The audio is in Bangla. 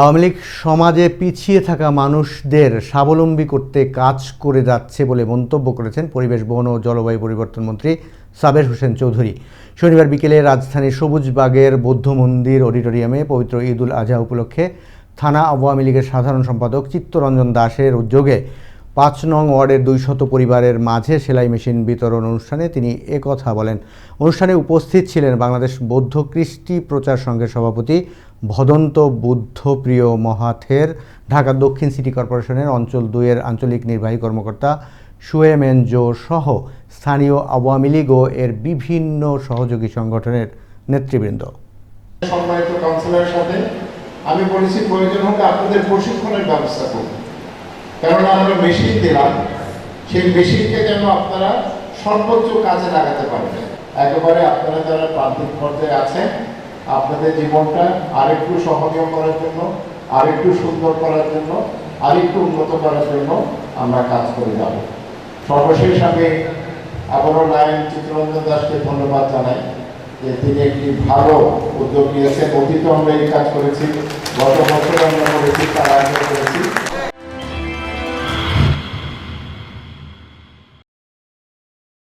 আওয়ামী লীগ সমাজে পিছিয়ে থাকা মানুষদের স্বাবলম্বী করতে কাজ করে যাচ্ছে বলে মন্তব্য করেছেন পরিবেশ, বন ও জলবায়ু পরিবর্তন মন্ত্রী সাবের হোসেন চৌধুরী। শনিবার বিকেলে রাজধানীর সবুজবাগের বৌদ্ধ মন্দির অডিটোরিয়ামে পবিত্র ঈদুল আজহা উপলক্ষে থানা আওয়ামী লীগের সাধারণ সম্পাদক চিত্তরঞ্জন দাসের উদ্যোগে পাঁচ নং ওয়ার্ডের দুইশত পরিবারের মাঝে সেলাই মেশিন বিতরণ অনুষ্ঠানে তিনি একথা বলেন। অনুষ্ঠানে উপস্থিত ছিলেন বাংলাদেশ বৌদ্ধ কৃষ্টি প্রচার সংঘের সভাপতি ভদন্ত বুদ্ধপ্রিয় মহাথের, ঢাকা দক্ষিণ সিটি কর্পোরেশনের অঞ্চল দুইয়ের আঞ্চলিক নির্বাহী কর্মকর্তা সুয়েম এনজো সহ স্থানীয় আওয়ামী লীগ ও এর বিভিন্ন সহযোগী সংগঠনের নেতৃবৃন্দ। সম্মানিত কাউন্সিলরের সাথে আমি বলেছি প্রয়োজন হলে আপনাদের প্রশিক্ষণের ব্যবস্থা করব কেননা আমরা মেশিন দিলাম, সেই মেশিনকে যেন আপনারা সর্বোচ্চ কাজে লাগাতে পারবেন। একেবারে আপনারা যারা প্রান্তিক পর্যায়ে আছেন আপনাদের জীবনটা আরেকটু সহনীয় করার জন্য, আরেকটু সুন্দর করার জন্য, আরেকটু উন্নত করার জন্য আমরা কাজ করে যাব। সর্বশেষ আমি আবারও নায়ন চিত্তরঞ্জন দাসকে ধন্যবাদ জানাই যে তিনি একটি ভালো উদ্যোগ নিয়েছেন। অতীত আমরা এই কাজ করেছি, গত বছর আমরা করেছি, তার আগে করেছি।